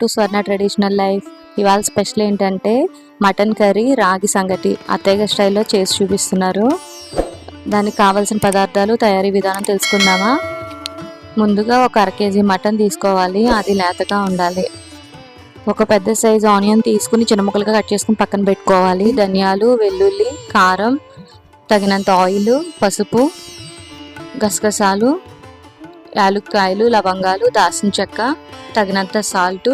To Swarna traditional life. ఇవాళ special ఏంటంటే mutton curry రాగి సంగటి అత్తయ్య స్టైల్లో చేసి చూపిస్తున్నారు. దానికి కావాల్సిన పదార్థాలు తయారీ విధానం తెలుసుకుందామా? ముందుగా ఒక అర కేజీ మటన్ తీసుకోవాలి అది లేతగా ఉండాలి. ఒక పెద్ద సైజ్ ఆనియన్ తీసుకుని చిన్న ముక్కలుగా కట్ చేసుకుని పక్కన పెట్టుకోవాలి. ధనియాలు వెల్లుల్లి కారం తగినంత ఆయిల్ పసుపు గసగసాలు యాలుక్కాయలు లవంగాలు దాసిన చెక్క తగినంత సాల్ట్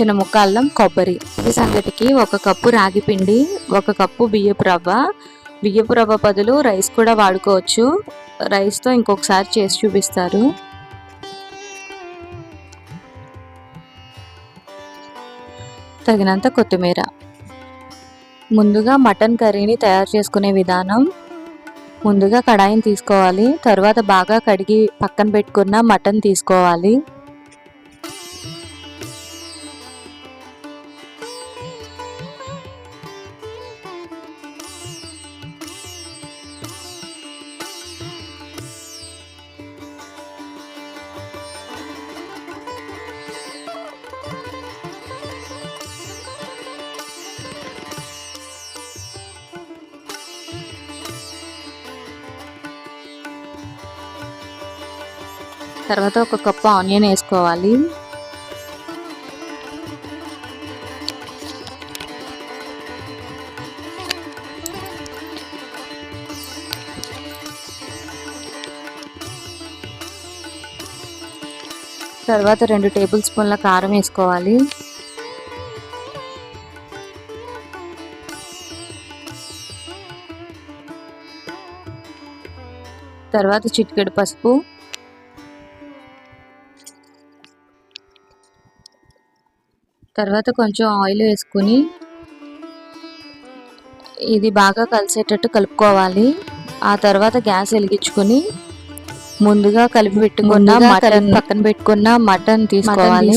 చిన్న ముక్క అల్లం కొబ్బరి. ఈ సంగటికి ఒక కప్పు రాగి పిండి ఒక కప్పు బియ్యపు రవ్వ. బియ్యపు రవ్వ బదులు రైస్ కూడా వాడుకోవచ్చు. రైస్తో ఇంకొకసారి చేసి చూపిస్తారు. తగినంత కొత్తిమీర. ముందుగా మటన్ కర్రీని తయారు చేసుకునే విధానం. ముందుగా కడాయిని తీసుకోవాలి. తర్వాత బాగా కడిగి పక్కన పెట్టుకున్న మటన్ తీసుకోవాలి. తర్వాత ఒక కప్పు ఆనియన్ వేసుకోవాలి. తర్వాత రెండు టేబుల్ స్పూన్ల కారం వేసుకోవాలి. తర్వాత చిటికెడు పసుపు. తర్వాత కొంచెం ఆయిల్ వేసుకుని ఇది బాగా కలిసేటట్టు కలుపుకోవాలి. ఆ తర్వాత గ్యాస్ వెలిగించుకొని ముందుగా కలిపి పెట్టుకున్న మటన్ పక్కన పెట్టుకున్న మటన్ తీసుకోవాలి.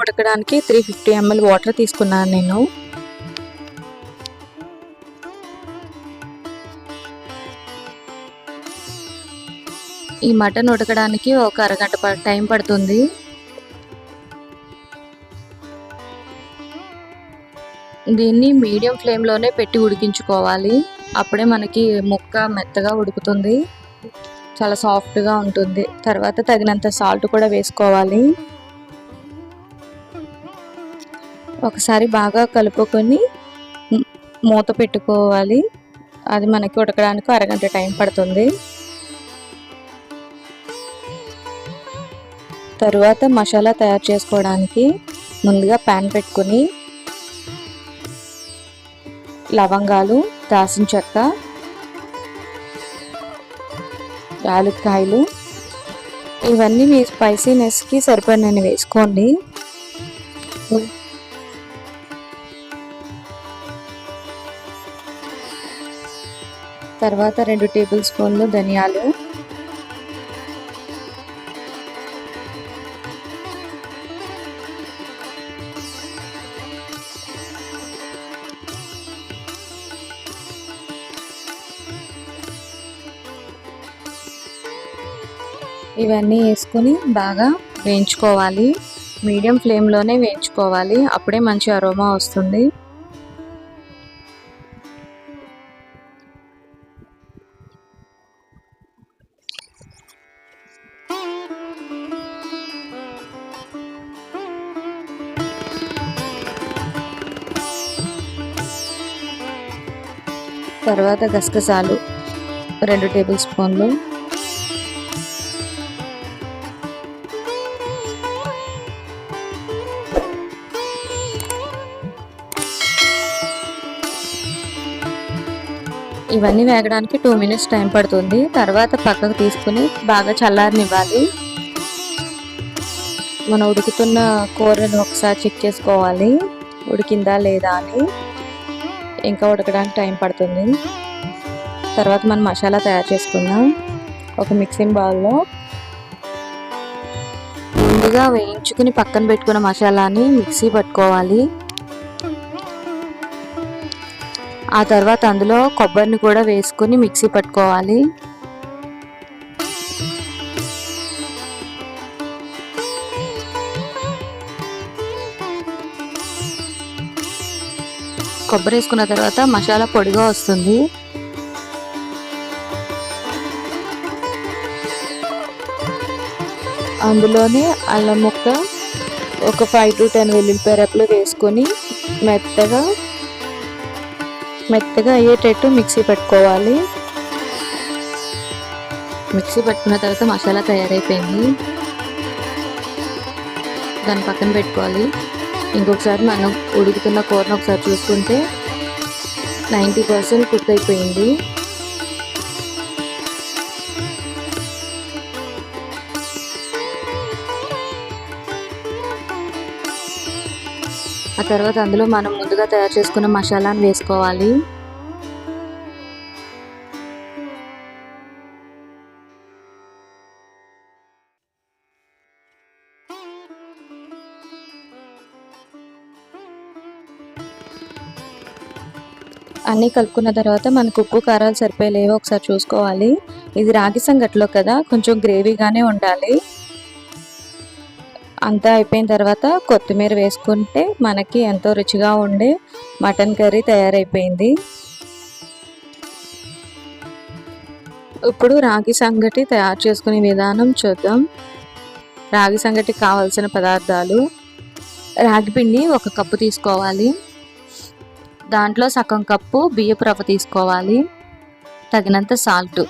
ఉడకడానికి త్రీ ఫిఫ్టీ ఎంఎల్ వాటర్ తీసుకున్నాను నేను. ఈ మటన్ ఉడకడానికి ఒక అరగంట ప- టైం పడుతుంది. దీన్ని మీడియం ఫ్లేమ్లోనే పెట్టి ఉడికించుకోవాలి. అప్పుడే మనకి ముక్క మెత్తగా ఉడుకుతుంది. చాలా సాఫ్ట్గా ఉంటుంది. తర్వాత తగినంత సాల్ట్ కూడా వేసుకోవాలి. ఒకసారి బాగా కలుపుకొని మూత పెట్టుకోవాలి. అది మనకి ఉడకడానికి అరగంట టైం పడుతుంది. తరువాత మసాలా తయారు చేసుకోవడానికి ముందుగా ప్యాన్ పెట్టుకుని లవంగాలు దాసిన చెక్క యాలక్కాయలు. ఇవన్నీ మీ స్పైసీనెస్కి సరిపడినని వేసుకోండి. తర్వాత రెండు టేబుల్ స్పూన్లు ధనియాలు. ఇవన్నీ వేసుకుని బాగా వేయించుకోవాలి. మీడియం ఫ్లేమ్లోనే వేయించుకోవాలి. అప్పుడే మంచి అరోమా వస్తుంది. తర్వాత గసగసాలు రెండు టేబుల్ స్పూన్లు ఇవన్నీ వేగడానికి టూ మినిట్స్ టైం పడుతుంది. తర్వాత పక్కకు తీసుకుని బాగా చల్లారనివ్వాలి. మనం ఉడుకుతున్న కూరను ఒకసారి చెక్ చేసుకోవాలి. ఉడికిందా లేదా అని. ఇంకా ఉడకడానికి టైం పడుతుంది. తర్వాత మనం మసాలా తయారు చేసుకుందాం. ఒక మిక్సింగ్ బౌల్లో ముందుగా వేయించుకుని పక్కన పెట్టుకున్న మసాలాని మిక్సీ పట్టుకోవాలి. ఆ తర్వాత అందులో కొబ్బరిని కూడా వేసుకొని మిక్సీ పట్టుకోవాలి. కొబ్బరి వేసుకున్న తర్వాత మసాలా పొడిగా వస్తుంది. అందులోనే అల్లం ముక్క ఒక ఫైవ్ టు టెన్ వెల్లుల్లిపాయ రెప్పలు వేసుకొని మెత్తగా మెత్తగా అయ్యేటట్టు మిక్సీ పెట్టుకోవాలి. మిక్సీ పట్టుకున్న తర్వాత మసాలా తయారైపోయింది. దాని పక్కన పెట్టుకోవాలి. ఇంకొకసారి మనం ఉడుకుతున్న కూరను ఒకసారి చూసుకుంటే నైంటీ పర్సెంట్ కుక్ అయిపోయింది. ఆ తర్వాత అందులో మనం ముందుగా తయారు చేసుకున్న మసాలాను వేసుకోవాలి. అన్నీ కలుపుకున్న తర్వాత మనకు ఉప్పు కారాలు సరిపోయలేవో ఒకసారి చూసుకోవాలి. ఇది రాగి సంగట్లో కదా కొంచెం గ్రేవీగానే ఉండాలి. అంతా అయిపోయిన తర్వాత కొత్తిమీర వేసుకుంటే మనకి ఎంతో రుచిగా ఉండే మటన్ కర్రీ తయారైపోయింది. ఇప్పుడు రాగి సంగటి తయారు చేసుకునే విధానం చూద్దాం. రాగి సంగటికి కావాల్సిన పదార్థాలు. రాగి పిండి ఒక కప్పు తీసుకోవాలి. దాంట్లో సగం కప్పు బియ్యపు రవ్వ తీసుకోవాలి. తగినంత సాల్ట్.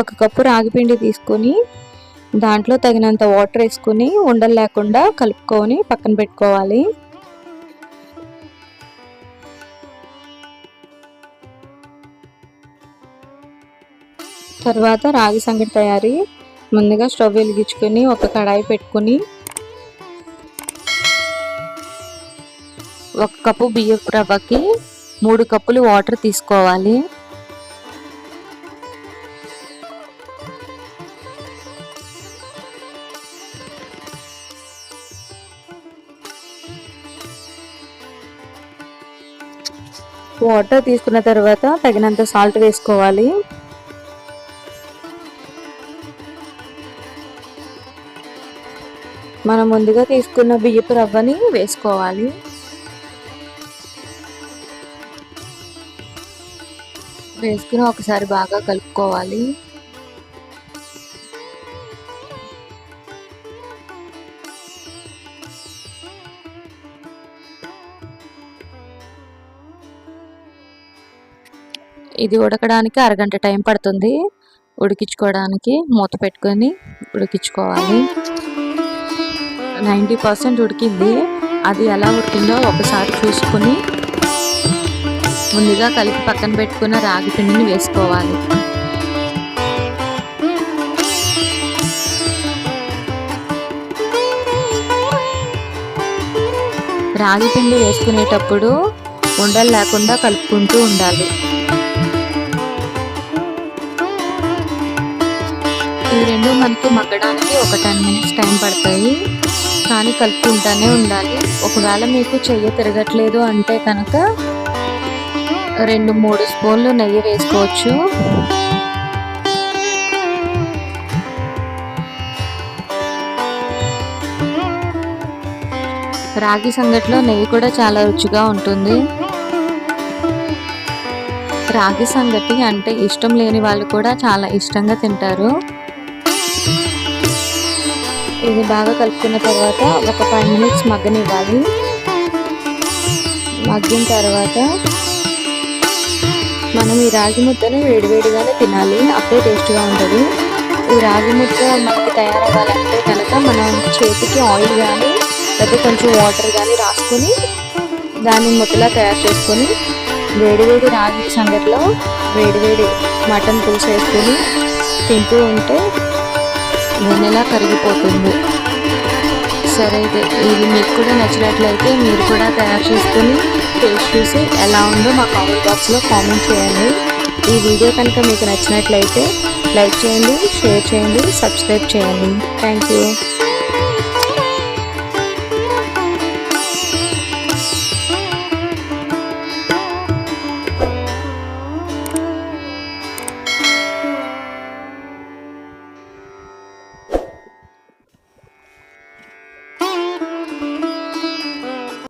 ఒక కప్పు రాగిపిండి తీసుకొని దాంట్లో తగినంత వాటర్ వేసుకుని ఉండలు లేకుండా కలుపుకొని పక్కన పెట్టుకోవాలి. తర్వాత రాగి సంగటి తయారీ ముందుగా స్టవ్ వెలిగించుకొని ఒక కడాయి పెట్టుకొని ఒక కప్పు బియ్యపు రవ్వకి మూడు కప్పులు వాటర్ తీసుకోవాలి. వాటర్ తీసుకున్న తర్వాత తగినంత సాల్ట్ వేసుకోవాలి. మనం ముందుగా తీసుకున్న బియ్యపు రవ్వని వేసుకోవాలి. వేసుకుని ఒకసారి బాగా కలుపుకోవాలి. ఇది ఉడకడానికి అరగంట టైం పడుతుంది. ఉడికించుకోవడానికి మూత పెట్టుకొని ఉడికించుకోవాలి. నైంటీ పర్సెంట్ ఉడికింది. అది ఎలా ఉడికిందో ఒకసారి చూసుకుని ముందుగా కలిపి పక్కన పెట్టుకున్న రాగి పిండిని వేసుకోవాలి. రాగి పిండి వేసుకునేటప్పుడు ఉండలు లేకుండా కలుపుకుంటూ ఉండాలి. ఇవి రెండు మనకి మగ్గడానికి ఒక టెన్ మినిట్స్ టైం పడతాయి. కానీ కలుపుకుంటూనే ఉండాలి. ఒకవేళ మీకు చెయ్యి తిరగట్లేదు అంటే కనుక రెండు మూడు స్పూన్లు నెయ్యి వేసుకోవచ్చు. రాగి సంగట్లో నెయ్యి కూడా చాలా రుచిగా ఉంటుంది. రాగి సంగటి అంటే ఇష్టం లేని వాళ్ళు కూడా చాలా ఇష్టంగా తింటారు. ఇది బాగా కలుపుకున్న తర్వాత ఒక ఫైవ్ మినిట్స్ మగ్గనివ్వాలి. మగ్గిన తర్వాత మనం ఈ రాగి ముద్దను వేడివేడిగానే తినాలి. అప్పుడే టేస్ట్గా ఉంటుంది. ఈ రాగి ముద్ద మనకి తయారవ్వాలంటే కనుక మనం చేతికి ఆయిల్ కానీ లేకపోతే కొంచెం వాటర్ కానీ రాసుకొని దాన్ని ముద్దలా తయారు చేసుకొని వేడివేడి రాగి సంగటిలో వేడివేడి మటన్ పులుసు వేసుకొని తింటూ ఉంటే నూనెలా కరిగిపోతుంది. సరే అయితే ఇది మీకు కూడా నచ్చినట్లయితే మీరు కూడా తయారు చేసుకొని టేస్ట్ చూసి ఎలా ఉందో మా కామెంట్ బాక్స్లో కామెంట్ చేయండి. ఈ వీడియో కనుక మీకు నచ్చినట్లయితే లైక్ చేయండి షేర్ చేయండి సబ్స్క్రైబ్ చేయండి. Thank you